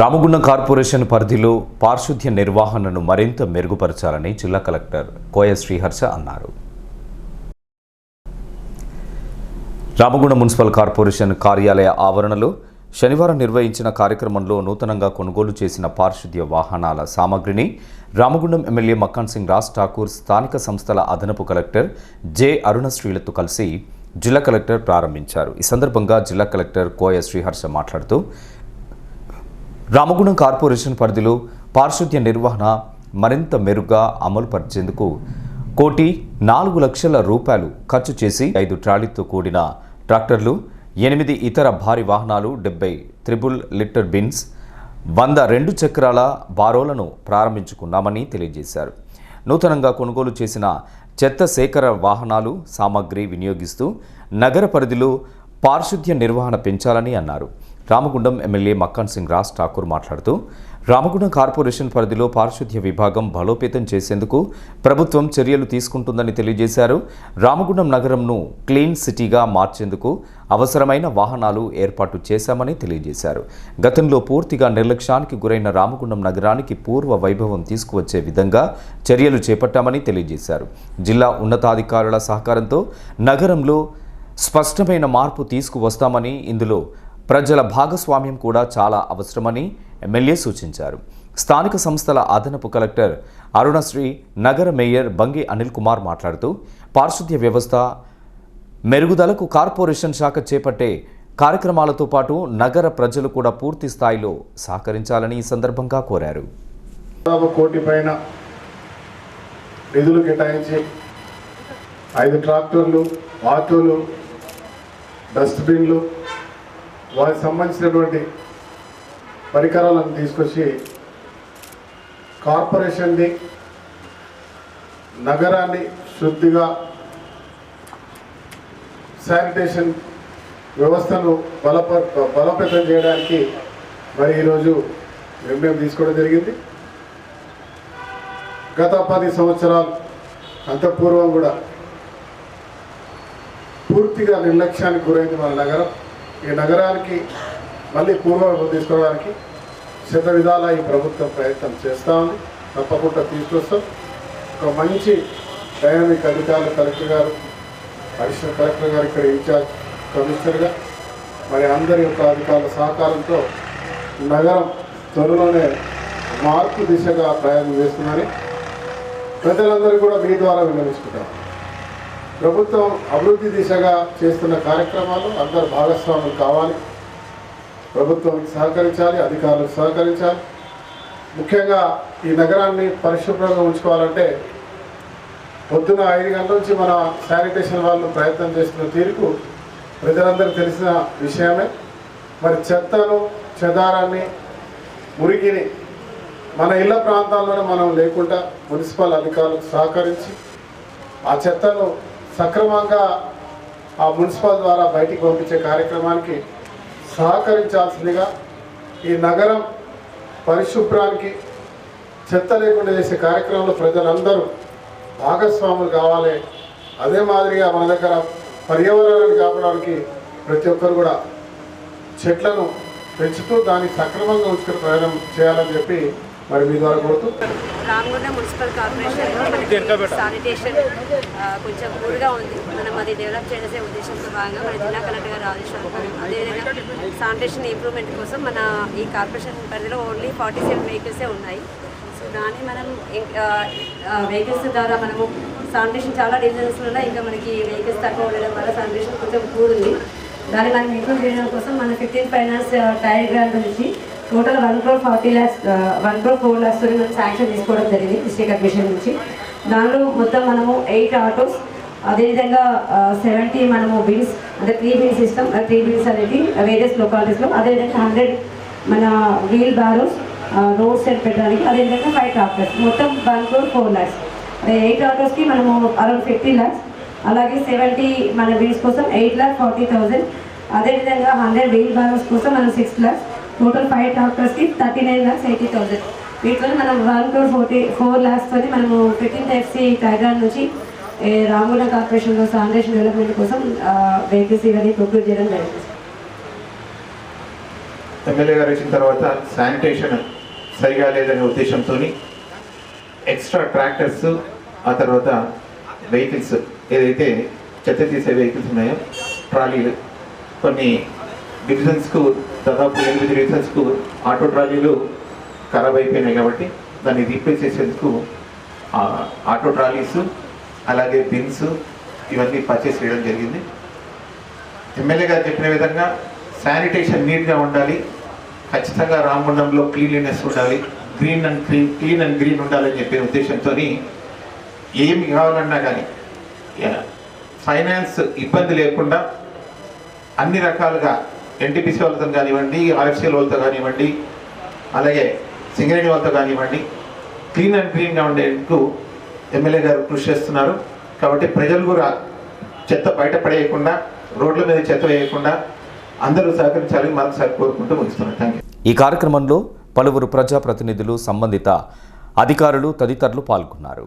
Ramagundam corporation పరిధిలో పారిశుద్ధ్య నిర్వహణను మరింత మెరుగుపరచాలని జిల్లా కలెక్టర్ కోయ శ్రీహర్ష అన్నారు. రామగుండం మున్సిపల్ కార్పొరేషన్ కార్యాలయ ఆవరణలో శనివారం నిర్వహించిన కార్యక్రమంలో నూతనంగా కొనుగోలు చేసిన పారిశుద్ధ్య వాహనాల సామగ్రిని రామగుండం ఎమ్మెల్యే మక్కాన్ సింగ్ రాజ్ ఠాకూర్ స్థానిక సంస్థల అదనపు కలెక్టర్ జె అరుణశ్రీలతో కలిసి జిల్లా కలెక్టర్ ప్రారంభించారు. ఈ సందర్భంగా జిల్లా కలెక్టర్ కోయ శ్రీహర్ష మాట్లాడుతూ రామగుణం కార్పొరేషన్ పరిధిలో పారిశుద్ధ్య నిర్వహణ మరింత మెరుగ్గా అమలు పరిచేందుకు కోటి నాలుగు లక్షల రూపాయలు ఖర్చు చేసి ఐదు ట్రాలీతో కూడిన ట్రాక్టర్లు ఎనిమిది ఇతర భారీ వాహనాలు డెబ్బై త్రిబుల్ లిటర్ బిన్స్ వంద రెండు చక్రాల బారోలను ప్రారంభించుకున్నామని తెలియజేశారు. నూతనంగా కొనుగోలు చేసిన చెత్త సేకర వాహనాలు సామాగ్రి వినియోగిస్తూ నగర పరిధిలో పారిశుద్ధ్య నిర్వహణ పెంచాలని అన్నారు. రామగుండం ఎమ్మెల్యే మక్కాన్ సింగ్ రాజ్ ఠాకూర్ మాట్లాడుతూ రామగుండం కార్పొరేషన్ పరిధిలో పారిశుద్ధ్య విభాగం బలోపేతం చేసేందుకు ప్రభుత్వం చర్యలు తీసుకుంటుందని తెలియజేశారు. రామగుండం నగరంను క్లీన్ సిటీగా మార్చేందుకు అవసరమైన వాహనాలు ఏర్పాటు చేశామని తెలియజేశారు. గతంలో పూర్తిగా నిర్లక్ష్యానికి గురైన రామగుండం నగరానికి పూర్వ వైభవం తీసుకువచ్చే విధంగా చర్యలు చేపట్టామని తెలియజేశారు. జిల్లా ఉన్నతాధికారుల సహకారంతో నగరంలో స్పష్టమైన మార్పు తీసుకువస్తామని ఇందులో ప్రజల భాగస్వామ్యం కూడా చాలా అవసరమని ఎమ్మెల్యే సూచించారు. స్థానిక సంస్థల అదనపు కలెక్టర్ అరుణశ్రీ నగర మేయర్ బంగి అనిల్ కుమార్ మాట్లాడుతూ పారిశుద్ధ్య వ్యవస్థ మెరుగుదలకు కార్పొరేషన్ శాఖ చేపట్టే కార్యక్రమాలతో పాటు నగర ప్రజలు కూడా పూర్తి స్థాయిలో సహకరించాలని ఈ సందర్భంగా కోరారు. కోటి పైన నిధులు కేటాయించి ఐదు ట్రాక్టర్లు ఆటోలు డస్ట్బిన్లు వారికి సంబంధించినటువంటి పరికరాలను తీసుకొచ్చి కార్పొరేషన్ని నగరాన్ని శుద్ధిగా శానిటేషన్ వ్యవస్థను బలప బలోపేతం చేయడానికి మరి ఈరోజు నిర్ణయం తీసుకోవడం జరిగింది. గత పది సంవత్సరాలు అంతపూర్వం కూడా పూర్తిగా నిర్లక్ష్యానికి గురైంది మన నగరం. ఈ నగరానికి మళ్ళీ పూర్వం తీసుకోవడానికి శత విధాల ఈ ప్రభుత్వం ప్రయత్నం చేస్తూ ఉంది. తప్పకుండా తీసుకొస్తాం. ఒక మంచి డైనమిక్ అధికారులు కలెక్టర్ గారు అడిషనల్ కలెక్టర్ గారు ఇక్కడ ఇన్ఛార్జ్ కమిషనర్గా మరి అందరి యొక్క అధికారుల సహకారంతో నగరం త్వరలోనే మార్పు దిశగా ప్రయాణం చేస్తుందని ప్రజలందరూ కూడా మీ ద్వారా విన్నవించుకుంటాం. ప్రభుత్వం అభివృద్ధి దిశగా చేస్తున్న కార్యక్రమాలు అందరు భాగస్వాములు కావాలి. ప్రభుత్వం సహకరించాలి అధికారులు సహకరించాలి. ముఖ్యంగా ఈ నగరాన్ని పరిశుభ్రంగా ఉంచుకోవాలంటే పొద్దున ఐదు గంటల నుంచి మన శానిటేషన్ వాళ్ళు ప్రయత్నం చేస్తున్న తీరుకు ప్రజలందరికీ తెలిసిన విషయమే. మరి చెత్తను చెదారాన్ని మురికిని మన ఇళ్ళ ప్రాంతాల్లోనే మనం లేకుండా మున్సిపల్ అధికారులకు సహకరించి ఆ చెత్తను సక్రమంగా ఆ మున్సిపల్ ద్వారా బయటికి పంపించే కార్యక్రమానికి సహకరించాల్సిందిగా ఈ నగరం పరిశుభ్రానికి చెత్త లేకుండా చేసే కార్యక్రమంలో ప్రజలందరూ భాగస్వాములు కావాలి. అదే మాదిరిగా మన దగ్గర పర్యావరణాన్ని కాపాడడానికి ప్రతి ఒక్కరు కూడా చెట్లను పెంచుతూ దాన్ని సక్రమంగా ఉంచుకునే ప్రయాణం చేయాలని చెప్పి మరి మీ ద్వారా కోరుతూ రామగుండం మున్సిపల్ కార్పొరేషన్లో మనకి శానిటేషన్ కొంచెం పూర్గా ఉంది. మనం అది డెవలప్ చేసే ఉద్దేశంతో భాగంగా మన జిల్లా కలెక్టర్ గారు ఆదేశాలు అదేవిధంగా శానిటేషన్ ఇంప్రూవ్మెంట్ కోసం మన ఈ కార్పొరేషన్ పరిధిలో ఓన్లీ ఫార్టీ సెవెన్ వెహికల్సే ఉన్నాయి. సో దాన్ని మనం వెహికల్స్ ద్వారా మనము శానిటేషన్ చాలా డివిజన్స్లలో ఇంకా మనకి వెహికల్స్ తక్కువ ఉండడం వల్ల శానిటేషన్ కొంచెం పూర్ ఉంది. దాన్ని మనం ఇంప్రూవ్ చేయడం కోసం మన ఫిఫ్టీన్ ఫైనాన్స్ టైర్ గ్రాంట్ నుంచి total one crore forty lakhs one crore four lakhs మనం శాంక్షన్ తీసుకోవడం జరిగింది డిస్ట్రిక్ట్ అడ్మిషన్ నుంచి. దానిలో మొత్తం మనము ఎయిట్ ఆటోస్ అదేవిధంగా సెవెంటీ మనము బిల్స్ అంటే త్రీ బిల్స్ ఇస్తాం త్రీ బిల్స్ అనేది వేరియస్ లొకాలిటీస్లో అదేవిధంగా హండ్రెడ్ మన వీల్ బారోస్ రోడ్ సైడ్ పెట్టడానికి అదేవిధంగా ఫైవ్ ట్రాక్టర్స్ మొత్తం వన్ క్రోర్ ఫోర్ ల్యాక్స్. అదే ఎయిట్ ఆటోస్కి మనము అరౌండ్ ఫిఫ్టీ ల్యాక్స్. అలాగే సెవెంటీ మన బిల్స్ కోసం ఎయిట్ ల్యాక్ ఫార్టీ థౌజండ్ అదేవిధంగా హండ్రెడ్ వీల్ బారోస్ కోసం మనం సిక్స్ ల్యాక్స్. టోటల్ ఫైవ్ డాక్టర్స్కి thirty nine lakhs eighty thousand వీటిలో మనం వన్ క్రోర్ ఫోర్టీ ఫోర్ ల్యాక్స్తో మనము ఫిఫ్టీన్ ఎఫ్సి టైగార్ నుంచి రాముల కార్పొరేషన్లో శానిటేషన్ డెవలప్మెంట్ కోసం వెహికల్స్ కానీ ప్రొక్యూర్ చేయడం జరిగింది. ఎమ్మెల్యే గారు వచ్చిన తర్వాత శానిటేషన్ సరిగా లేదనే ఉద్దేశంతో ఎక్స్ట్రా ట్రాక్టర్స్ ఆ తర్వాత వెహికల్స్ ఏదైతే చెత్త తీసే వెహికల్స్ ఉన్నాయో ట్రాలీలు కొన్ని డివిజన్స్కు దాదాపు ఎనిమిది డివిజన్స్కు ఆటో ట్రాలీలు ఖరాబ్ అయిపోయినాయి కాబట్టి దాన్ని రీప్లేస్ చేసేందుకు ఆటో ట్రాలీస్ అలాగే బిన్స్ ఇవన్నీ పర్చేస్ చేయడం జరిగింది. ఎమ్మెల్యే గారు చెప్పిన విధంగా శానిటేషన్ నీట్గా ఉండాలి ఖచ్చితంగా రామగుండంలో క్లీన్లీనెస్ ఉండాలి green and clean clean and green ఉండాలని చెప్పే ఉద్దేశంతో ఏమి కావాలన్నా కానీ ఫైనాన్స్ ఇబ్బంది లేకుండా అన్ని రకాలుగా ఎన్టీపీసీ వాళ్ళతో కానివ్వండి ఆర్ఎఫ్సీఎల్ వాళ్ళతో కానివ్వండి అలాగే సింగరేణి వాళ్ళతో కానివ్వండి క్లీన్ అండ్ క్లీన్గా ఉండేందుకు ఎమ్మెల్యే గారు కృషి చేస్తున్నారు. కాబట్టి ప్రజలు కూడా చెత్త బయట పడేయకుండా రోడ్ల మీద చెత్త వేయకుండా అందరూ సహకరించాలని మరొకసారి కోరుకుంటూ ముగిస్తున్నాను థ్యాంక్ ఈ కార్యక్రమంలో పలువురు ప్రజాప్రతినిధులు సంబంధిత అధికారులు తదితరులు పాల్గొన్నారు.